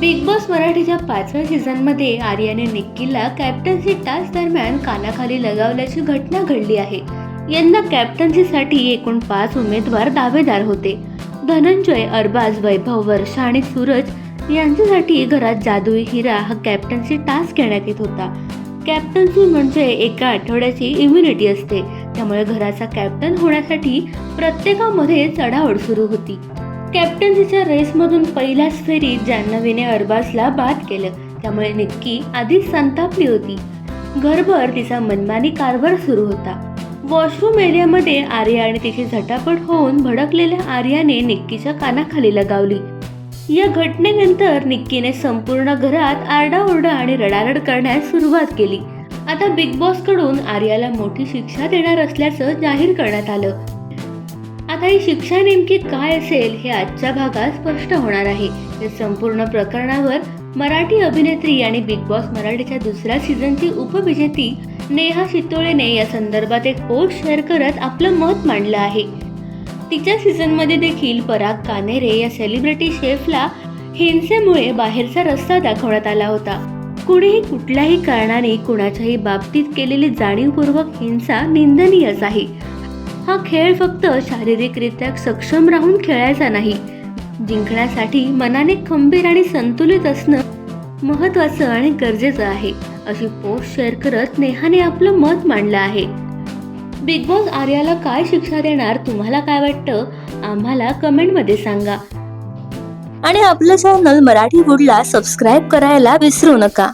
Big boss मराठीच्या पाचव्या सीझनमध्ये आर्याने निक्कीला कॅप्टन्सी टास्क दरम्यान कानाखाली लगावल्याची घटना घडली आहे. यंदा कॅप्टन्सीसाठी एकूण पाच उमेदवार दावेदार होते. धनंजय अरबाज वैभव वर्षा आणि सूरज यांच्यासाठी घरात जादुई हिरा हा कॅप्टन्सी टास्क घेण्यात येत होता. कॅप्टन्सी म्हणजे एका आठवड्याची इम्युनिटी असते. त्यामुळे घराचा कॅप्टन होण्यासाठी प्रत्येकामध्ये चढाओढ सुरू होती. कॅप्टन्सीच्या रेसमधून पहिल्याच फेरीत जान्हवीने अरबाजला बाद केलं. त्यामुळे निक्की आधीच संतापली होती. घरभर तिचा मनमानी कारभार सुरू होता. वॉशरूम एरियामध्ये आर्या आणि तिची झटापट होऊन भडकलेल्या आर्याने निक्कीच्या कानाखाली लगावली. या घटनेनंतर निक्कीने संपूर्ण घरात आरडाओरडा आणि रडारड करण्यास सुरुवात केली. आता बिग बॉसकडून आर्याला मोठी शिक्षा देणार असल्याचं जाहीर करण्यात आलं. आता ही शिक्षा नेमकी काय असेल हे आजच्या भागात स्पष्ट होणार आहे. या संपूर्ण प्रकरणावर मराठी अभिनेत्री आणि बिग बॉस मराठीच्या दुसऱ्या सीझनची उपविजेती नेहा शितोळेने या संदर्भात एक पोस्ट शेअर करत आपलं मत मांडलं आहे. तिच्या सीझनमध्ये देखील पराग कानेरे या सेलिब्रिटी शेफला हिंसेमुळे बाहेरचा रस्ता दाखवण्यात आला होता. कुणीही कुठल्याही कारणाने कुणाच्याही बाबतीत केलेली जाणीवपूर्वक हिंसा निंदनीयच आहे. हा खेळ फक्त शारीरिकरित्या सक्षम राहून खेळायचा नाही. जिंकण्यासाठी मनाने खंबीर आणि संतुलित असणं महत्वाचं आणि गरजेचं आहे अशी पोस्ट शेअर करत नेहाने आपलं मत मांडलं आहे. बिग बॉस आर्याला काय शिक्षा देणार तुम्हाला काय वाटतं? आम्हाला कमेंटमध्ये सांगा. आणि आपलं चॅनल मराठी गुडला सबस्क्राईब करायला विसरू नका.